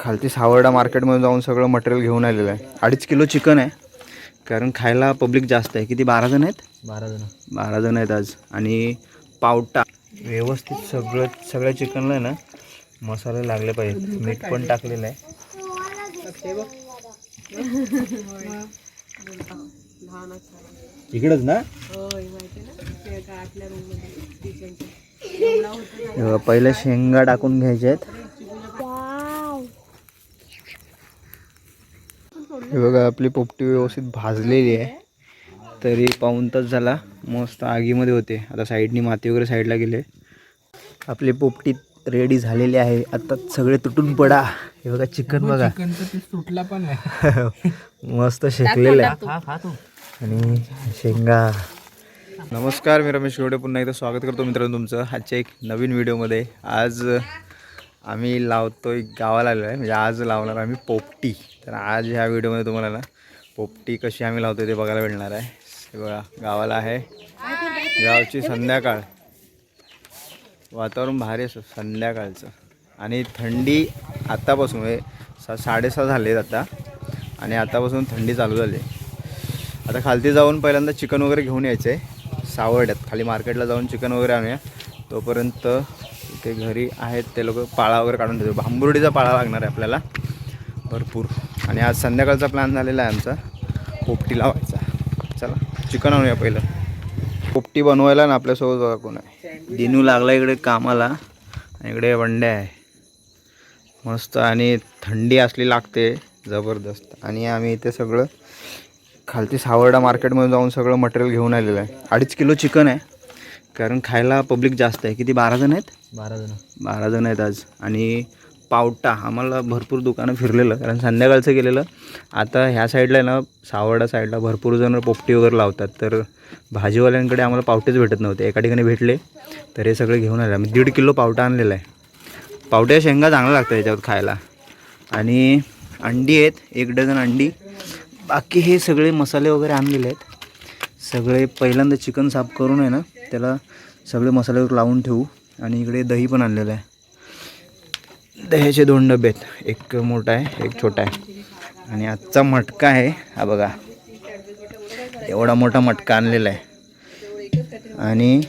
खालती सावर्डा मार्केटमध्ये जाऊन सगळं मटेरियल घेऊन आलेलं आहे. अडीच किलो चिकन आहे. कारण खायला पब्लिक जास्त आहे. किती बारा जण आहेत? बारा जण. बारा जण आहेत आज. आणि पावटा. व्यवस्थित सगळं सगळ्या चिकनला आहे ना मसाले लागले पाहिजे मीठ पण टाकलेलं आहे. इकडंच ना? पहिले शेंगा टाकून घ्यायचे आहेत. हे बघा आपली पोपटी व्यवस्थित भाजलेली आहे. तरी पाऊन तास झाला मस्त आगीमध्ये होते. आता साईडनी माती वगैरे साईडला गेले. आपली पोपटी रेडी झालेली आहे. आता सगळे तुटून पडा. हे बघा चिकन बघा. सुटला पण मस्त शेकलेलं आहे. आणि शेंगा. नमस्कार मी रमेश गोडे पुन्हा एकदा स्वागत करतो मित्रांनो तुमचं. आजच्या एक नवीन व्हिडिओमध्ये. आज आम्ही लावतोय गावाला आलो आहे. म्हणजे आज लावणार आम्ही पोपटी. तर आज ह्या व्हिडिओमध्ये तुम्हाला ना पोपटी कशी आम्ही लावतो ते बघायला मिळणार आहे. सगळा गावाला आहे. गावची संध्याकाळ. वातावरण भारी असं संध्याकाळचं. आणि थंडी आत्तापासून म्हणजे सा साडेसहा झालेत आता. आणि आतापासून थंडी चालू झाली. आता खालती जाऊन पहिल्यांदा चिकन वगैरे घेऊन यायचं आहे सावर्ड्यात खाली मार्केटला जाऊन चिकन वगैरे आणूया. तोपर्यंत इथे घरी आहेत ते लोक. पाळा वगैरे काढून देतो भांबुर्डीचा पाळा लागणार आहे आपल्याला. भरपूर. आणि आज संध्याकाळचा प्लॅन झालेला आहे आमचा. पोपटी लावायचा. चला चिकन आणूया पहिलं. पोपटी बनवायला ना आपल्यासोबत बघा कोण आहे. दिनू लागला इकडे कामाला. आणि इकडे वंड्या आहे. मस्त आणि थंडी असली लागते. जबरदस्त. आणि आम्ही इथे सगळं खालती सावर्डा मार्केटमध्ये जाऊन सगळं मटेरियल घेऊन आलेलं आहे. अडीच किलो चिकन आहे. कारण खायला पब्लिक जास्त आहे. किती? बारा जण आहेत? बारा जण. बारा जण आहेत आज. आणि पावटा आम्हाला भरपूर दुकानं फिरलेलं कारण संध्याकाळचं गेलेलं. आता ह्या साईडला आहे ना सावडा साईडला भरपूर जण पोपटी वगैरे लावतात. तर भाजीवाल्यांकडे आम्हाला पावटेच भेटत नव्हते. एका ठिकाणी भेटले तर हे सगळे घेऊन आले. आम्ही दीड किलो पावटा आणलेला आहे. पावट्या शेंगा चांगला लागतं याच्यावर खायला. आणि अंडी आहेत एक डझन अंडी. बाकी हे सगळे मसाले वगैरे आणलेले आहेत. सगळे पहिल्यांदा चिकन साफ करून आहे ना त्याला सगळे मसाल्यावर लावून ठेवू. आणि इकडे दही पण आणलेलं आहे. दह्याचे दोन डबे आहेत एक मोठा आहे एक छोटा आहे. आणि आजचा मटका आहे. हा बघा. एवढा मोठा मटका आणलेला आहे. आणि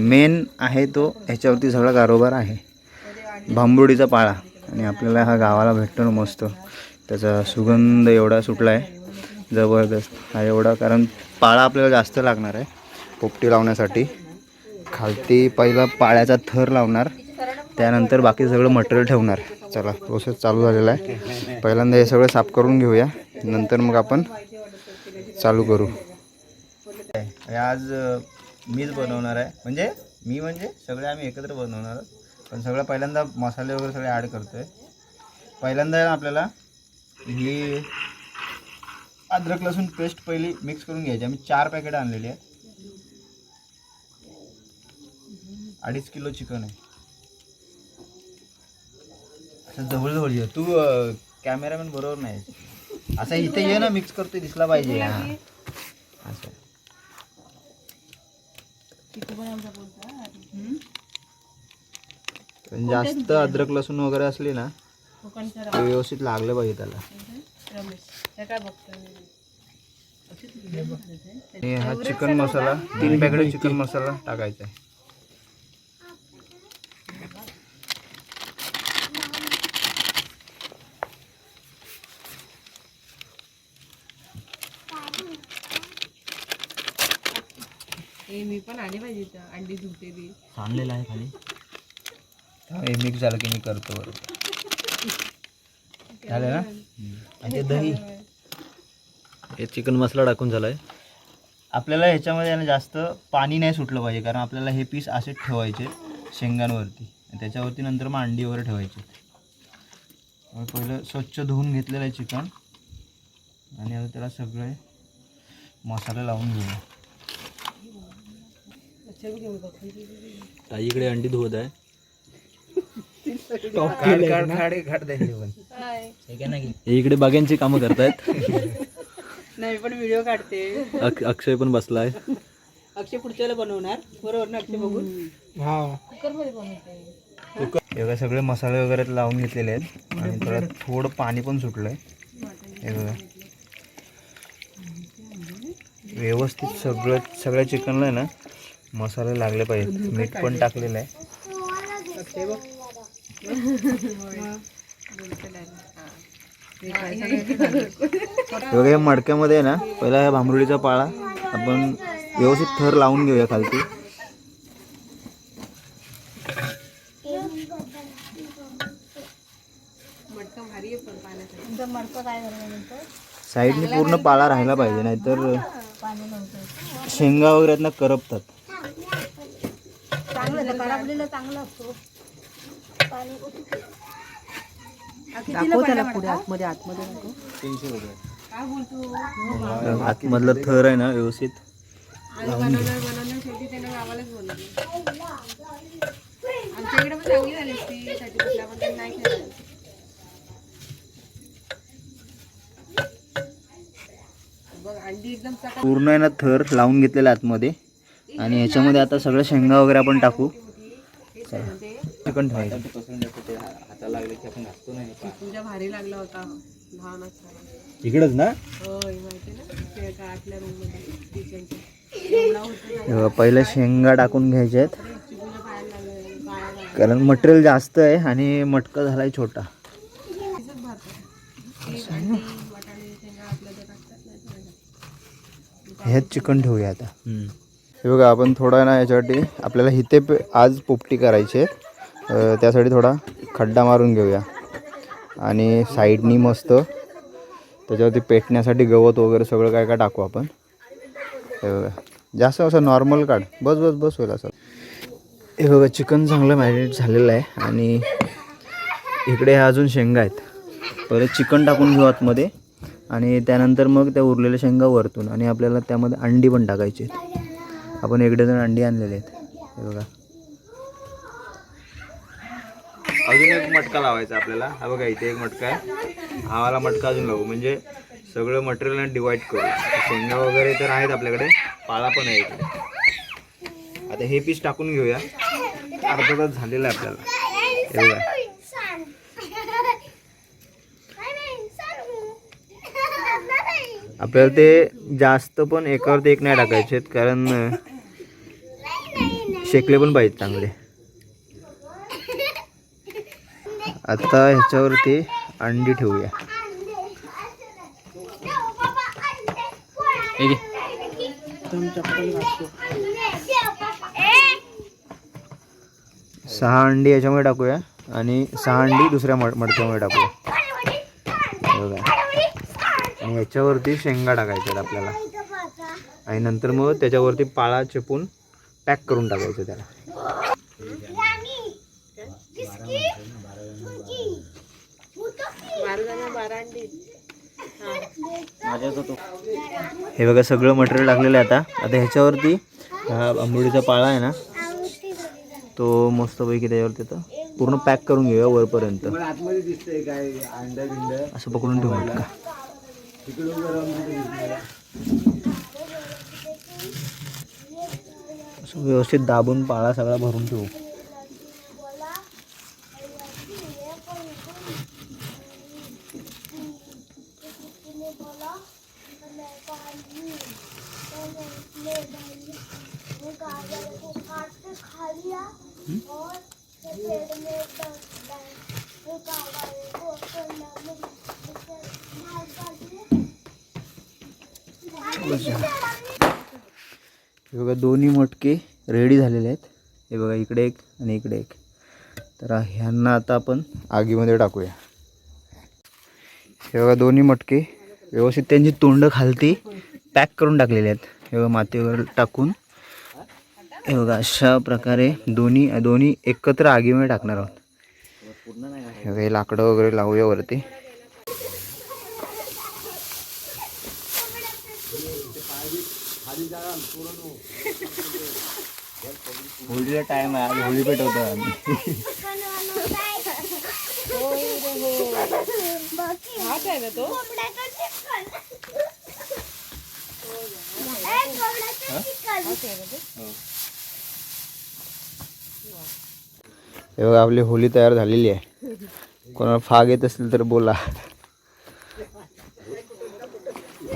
मेन आहे तो ह्याच्यावरती सगळा कारोबार आहे. भांबुडीचा पाळा. आणि आपल्याला हा गावाला भेटतो ना मस्त. त्याचा सुगंध एवढा सुटला आहे. जबरदस्त. हा एवढा कारण पाळा आपल्याला जास्त लागणार आहे. पोपटी लावण्यासाठी. खालती पहिला पाळ्याचा थर लावणार. त्यानंतर बाकी सगळं मटेरियल ठेवणार. चला प्रोसेस चालू झालेला आहे. पहिल्यांदा हे सगळं साफ करून घेऊया. नंतर मग आपण चालू करू. आज मीच बनवणार आहे. म्हणजे? मी म्हणजे? सगळे आम्ही एकत्र बनवणार आहोत. पण सगळं पहिल्यांदा मसाले वगैरे सगळे ॲड करतोय. पहिल्यांदा आहे ना आपल्याला ही अद्रक लसूण पेस्ट पहिली मिक्स करून घ्यायची. आम्ही चार पॅकेट आणलेली आहे अडीच किलो चिकन आहे. असं जवळजवळ ये. तू कॅमेरामॅन बरोबर नाही असं इथे ये ना मिक्स करतोय दिसला पाहिजे. हा. असं. पण जास्त अद्रक लसूण वगैरे असली ना ते व्यवस्थित लागलं पाहिजे त्याला. हा चिकन मसाला. तीन पॅकेट चिकन मसाला टाकायचा आहे. पण आली पाहिजे इथं अंडी आणलेला आहे खाली. हे मिक्स झालं की मी करतो बरोबर झालं ना? आणि ते दही. हे चिकन मसाला टाकून झालाय. आपल्याला ह्याच्यामध्ये आहे ना जास्त पाणी नाही सुटलं पाहिजे कारण आपल्याला हे पीस असेच ठेवायचे शेंगांवरती. आणि त्याच्यावरती नंतर मग अंडी वगैरे ठेवायची. पहिलं स्वच्छ धुवून घेतलेलं आहे चिकन. आणि आता त्याला सगळे मसाले लावून घेऊया. ताईकडे अंडी धुवत आहे. हे इकडे बाग्यांची कामं करतायत. नाही पण व्हिडिओ काढते. अक- अक्षय पण बसलाय. अक्षय पुढच्याला बनवणार. बरोबर ना अक्षय बघून? हा. कुकरमध्ये बनवते हे बघा सगळे मसाले वगैरे लावून घेतलेले आहेत. आणि परत थोडं पाणी पण सुटलं आहे हे बघा. व्यवस्थित सगळं सगळ्या चिकनला आहे ना? मसाले लागले पाहिजे. मीठ पण टाकलेलं आहे. हे बघा या मडक्यामध्ये आहे ना पहिला या भांबरुडीचा पाळा. आपण व्यवस्थित थर लावून घेऊया खालती. साईडने पूर्ण पाळा राहायला पाहिजे नाहीतर शेंगा वगैरे करपतात दाखव त्याला पुढे आतमध्ये आतमध्ये नको आतमधलं थर आहे ना व्यवस्थित. आणि बनवणार बनवणार शेवटी त्याने गावालाच बोलवलं. आमच्या इकडे पण चांगली झाली असती साठी बसल्या पण त्यांनी नाही केलं बघ अंडी एकदम चका पूर्ण आहे ना थर लावून घेतलेला आतमध्ये. आणि ह्याच्यामध्ये आता सगळं शेंगा वगैरे आपण टाकू. चिकन ठेवायचं. तुझ्या भारी लागला होता. लहान असताना. इकडंच ना? होय माहिती आतल्या रूममध्ये हे पहिलं शेंगा टाकून घ्यायच्या आहेत. कारण मटेरियल जास्त आहे आणि मटका झालाय छोटा. ह्यात चिकन ठेवूया आता. हे बघा आपण थोडा ना याच्यासाठी आपल्याला इथे पे- आज पोपटी करायची आहे. त्यासाठी थोडा खड्डा मारून घेऊया. आणि साईडनी मस्त त्याच्यावरती पेटण्यासाठी गवत वगैरे सगळं काय काय टाकू आपण. हे बघा जास्त असं नॉर्मल काढ. बस बस बस होईल असं. हे बघा चिकन चांगलं मॅरिनेट झालेलं आहे. आणि इकडे ह्या अजून शेंगा आहेत. पहिले चिकन टाकून घेऊ आतमध्ये. आणि त्यानंतर मग त्या उरलेल्या शेंगा वरतून. आणि आपल्याला त्यामध्ये अंडी पण टाकायची आहेत. आपण एक डझन अंडी आणलेले आहेत. हे बघा. अजून एक मटका लावायचा आपल्याला. हा बघा इथे एक मटका आहे. हा मटका अजून लावू. म्हणजे सगळं मटेरियल डिवाईड करू. शेंगा वगैरे तर आहेत आपल्याकडे. पाळा पण आहे इकडे. आता हे पीस टाकून घेऊया. अर्धा तास झालेला आहे आपल्याला. हे बघा. आपल्याला ते जास्त पण एकावरती एक नाही टाकायचे कारण शेकले पण पाहिजेत चांगले. आता ह्याच्यावरती अंडी ठेवूया. हे. सहा अंडी याच्यामध्ये टाकूया आणि सहा अंडी दुसऱ्या मड मडक्यामध्ये टाकूया हे बघा आणि याच्यावरती शेंगा टाकायच्या आपल्याला. आणि नंतर मग त्याच्यावरती पाळा चेपून पॅक करून टाकायचं त्याला. हे बघा सगळं मटेरियल टाकलेलं आहे आता. आता ह्याच्यावरती हा आंबोळीचा पाळा आहे ना तो मस्तपैकी त्याच्यावरती आता पूर्ण पॅक करून घेऊया वरपर्यंत. असं पकडून ठेवू का व्यवस्थित दाबून पाळा सगळा भरून ठेवू. हे बघा दोन्ही मटके रेडी झालेले आहेत. हे बघा इकडे एक आणि इकडे एक. तर ह्यांना आता आपण आगीमध्ये टाकूया. हे बघा दोन्ही मटके व्यवस्थित त्यांची तोंड खालती पॅक करून टाकलेले आहेत. हे बघा मातीवर टाकून. हे बघा अशा प्रकारे दोन्ही दोन्ही एकत्र आगीमध्ये टाकणार आहोत. हे बघा हे लाकडं वगैरे लावूया वरती. होळीचा टाइम आहे आज होळी पेटवतो आम्ही. ना तो हे बघा आपली होली तयार झालेली आहे. कोणाला फाग येत असेल तर बोला.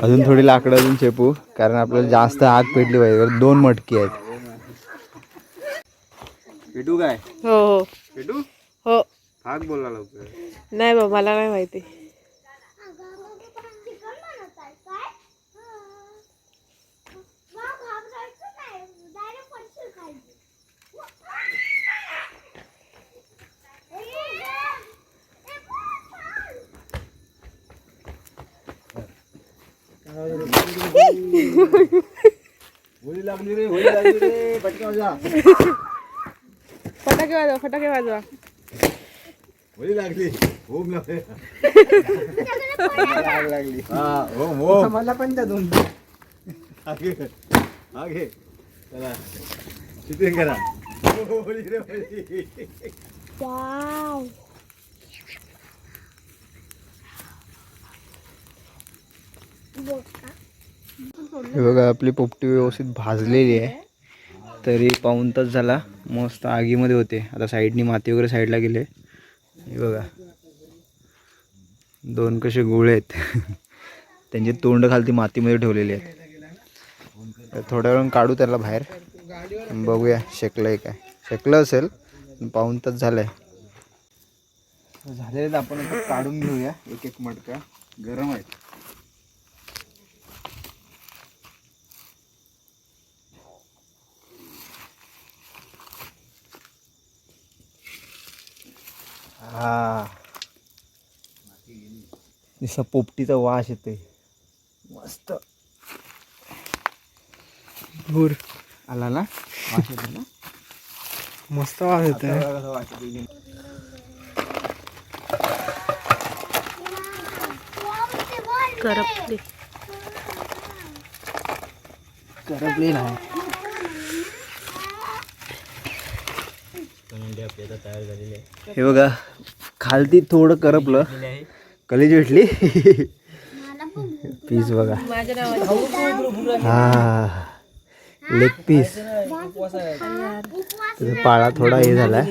अजून थोडी लाकडं अजून चेपू कारण आपल्याला जास्त आग पेटली पाहिजे. दोन मटकी आहेत. पेटू काय? हो हो. पेटू? हो. बोलला लवकर. नाही बाबा मला नाही माहिती. होळी लागली रे होळी लागली रे. पटकन वाजवा. फटाके वाजवा फटाके वाजवा. होळी लागली. ओम लागली. आग लागली हा ओम ओम. मला पण त्या दोन. आगे आगे चला. चित्रिंग करा. होळी रे होळी. हे बघा आपली पोपटी व्यवस्थित भाजलेली आहे. तरी पाऊन तास झाला मस्त आगीमध्ये होते. आता साईडनी माती वगैरे साईडला गेले. हे बघा. दोन कसे गोळे आहेत. त्यांची तोंड खालती मातीमध्ये ठेवलेली आहेत. थोड्या वेळ काढू त्याला बाहेर. बघूया शेकलंय काय. शेकलं असेल पण पाऊन तास झालंय. झालेलं आपण काढून घेऊया. एक एक मटका. गरम आहे निसा पोपटीचा वास येतोय. मस्त. भूर आला ना? वास येतो ना? मस्त वास येतोय. करपली. करपली नाही हे बघा खालती थोडं करपलं. कलेजी भेटली? पीस बघा. हा लेग पीस पाळा थोडा हे झाला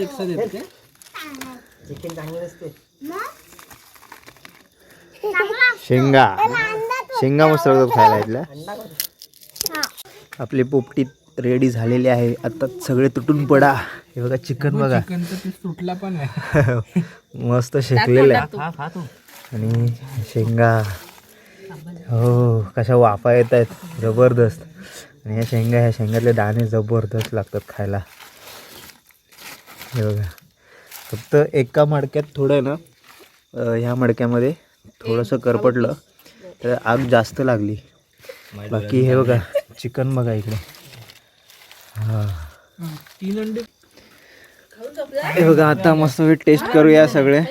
शेंगा. शेंगा मस्त लागतात खायला इथल्या आपली पोपटी रेडी झालेली आहे. आता सगळे तुटून पडा. हे बघा चिकन बघा. सुटला पण आहे. मस्त शेकलेलं आहे. आणि शेंगा. हो कशा वाफा येत आहेत जबरदस्त. आणि ह्या शेंगा ह्या शेंगातले दाणे जबरदस्त लागतात खायला. हे बघा. फक्त एका मडक्यात थोडं ना ह्या मडक्यामध्ये थोडंसं करपटलं तर आग जास्त लागली. बाकी हे बघा चिकन बघा इकडे. हा. हे बघा आता मस्त टेस्ट करूया सगळे.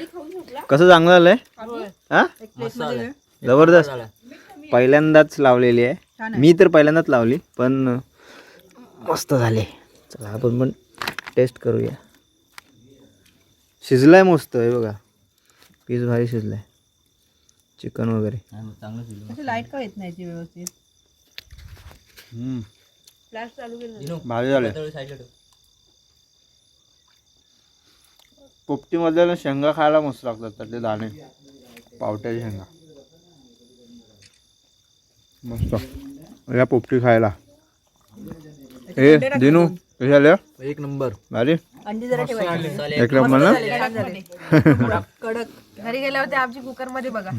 कसं चांगलं आलंय हा? जबरदस्त. पहिल्यांदाच लावलेली आहे. मी तर पहिल्यांदाच लावली पण मस्त झाले. चला आपण पण टेस्ट करूया. शिजलाय मस्त हे बघा. पीस भारी शिजलाय. चिकन वगैरे. चांगलं लाइट का येत नाही ती व्यवस्थित? फ्लॅश चालू केलं भारी झाले. पोपटीमध्ये ना शेंगा खायला मस्त लागतात त्यातले दाणे. पावट्याच्या शेंगा. मस्त. या पोपटी खायला. ए दिनू कशी झाले एक नंबर. भारी अंडी जरा ठेवायची. एक नंबर ना? कडक. घरी गेल्यावर ते आमची कुकरमध्ये बघा.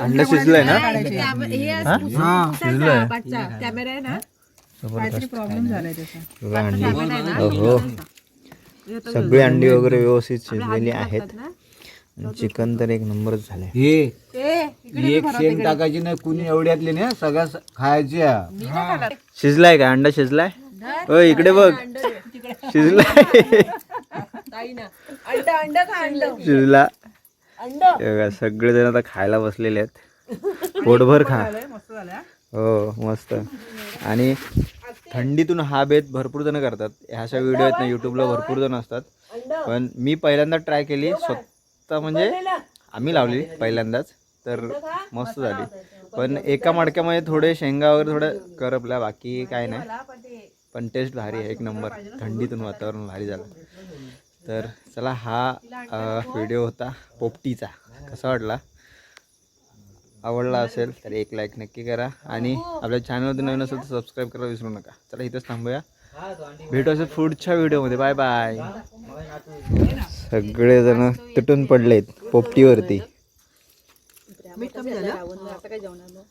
अंडा शिजलंय ना? कॅमेरा आहे ना? काहीतरी प्रॉब्लेम झालाय त्याचा. बघा अंडी. हो सगळी अंडी वगैरे व्यवस्थित शिजलेली आहेत. चिकन तर एक नंबरच झालंय हे ए एक शेंग टाकायची नाही कुणी एवढ्यातली नाही सगळ्या खायच्या. शिजलाय का अंडा शिजलाय? हो इकडे बघ. शिजलाय. ना शिजला. हे सगळेजण आता खायला बसलेले आहेत. पोटभर खा. मस्त झालं हो. मस्त. आणि थंडीतून हा बेत भरपूर जण करतात. ह्या अशा व्हिडिओ आहेत ना युट्यूबला भरपूर जण असतात. पण मी पहिल्यांदा ट्राय केली स्वतः म्हणजे आम्ही लावली पहिल्यांदाच तर मस्त झाली. पण एका मडक्यामध्ये थोडे शेंगा वगैरे थोडं करपल्या बाकी काय नाही. पण टेस्ट भारी आहे एक नंबर. थंडीतून वातावरण भारी झालं. तर चला हा व्हिडिओ होता पोपटीचा. कसा वाटला? आवडला असेल तर एक लाईक नक्की करा. आणि आपल्या चॅनलवरती नवीन असेल तर सबस्क्राईब करायला विसरू नका. चला इथंच थांबूया. भेटू असेल पुढच्या व्हिडिओमध्ये बाय बाय सगळेजण तुटून पडलेत पोपटीवरती. मीठ कमी झालं. आता काय जेवणार मग?